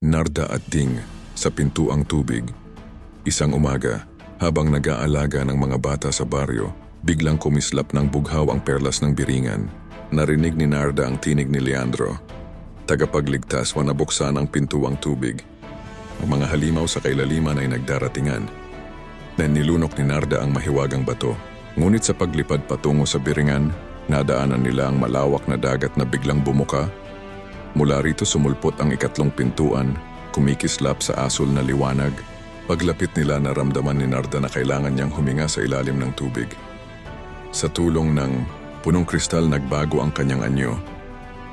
Narda at Ding sa pintuang tubig. Isang umaga, habang nag-aalaga ng mga bata sa baryo, biglang kumislap ng bughaw ang perlas ng biringan. Narinig ni Narda ang tinig ni Leandro. Tagapagligtas wa nabuksan ang pintuang tubig. Ang mga halimaw sa kailaliman ay nagdaratingan. Na nilunok ni Narda ang mahiwagang bato. Ngunit sa paglipad patungo sa biringan, nadaanan nila ang malawak na dagat na biglang bumuka Mula rito sumulpot ang ikatlong pintuan, kumikislap sa asul na liwanag. Paglapit nila naramdaman ni Narda na kailangan niyang huminga sa ilalim ng tubig. Sa tulong ng punong kristal nagbago ang kanyang anyo.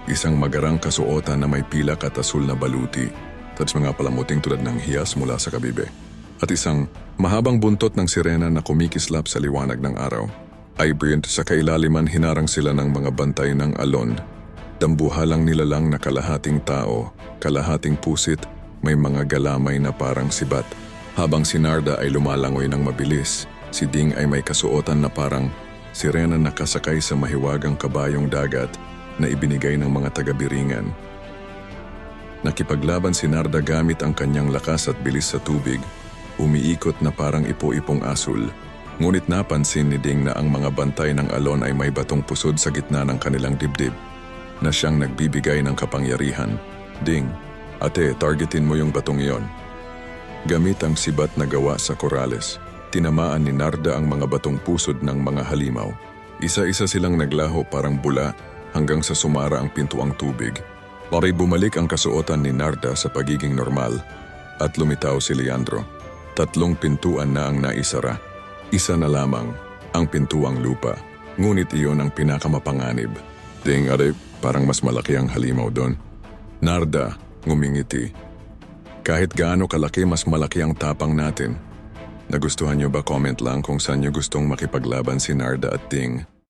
Isang magarang kasuotan na may pilak at asul na baluti, tapos mga palamuting tulad ng hiyas mula sa kabibe. At isang mahabang buntot ng sirena na kumikislap sa liwanag ng araw. Ibrint sa kailaliman hinarang sila ng mga bantay ng alon Dambuhalang nilalang na kalahating tao, kalahating pusit, may mga galamay na parang sibat. Habang si Narda ay lumalangoy ng mabilis, si Ding ay may kasuotan na parang sirena nakasakay sa mahiwagang kabayong dagat na ibinigay ng mga taga-biringan. Nakipaglaban si Narda gamit ang kanyang lakas at bilis sa tubig, umiikot na parang ipo-ipong asul. Ngunit napansin ni Ding na ang mga bantay ng alon ay may batong pusod sa gitna ng kanilang dibdib na siyang nagbibigay ng kapangyarihan. Ding, ate, targetin mo yung batong iyon. Gamit ang sibat na gawa sa korales, tinamaan ni Narda ang mga batong pusod ng mga halimaw. Isa-isa silang naglaho parang bula hanggang sa sumara ang pintuang tubig. Paray bumalik ang kasuotan ni Narda sa pagiging normal at lumitaw si Leandro. Tatlong pintuan na ang naisara. Isa na lamang ang pintuang lupa. Ngunit iyon ang pinakamapanganib. Ding, ate, Parang mas malaki ang halimaw doon. Narda, ngumingiti. Kahit gaano kalaki, mas malaki ang tapang natin. Nagustuhan niyo ba comment lang kung saan niyo gustong makipaglaban si Narda at Ting?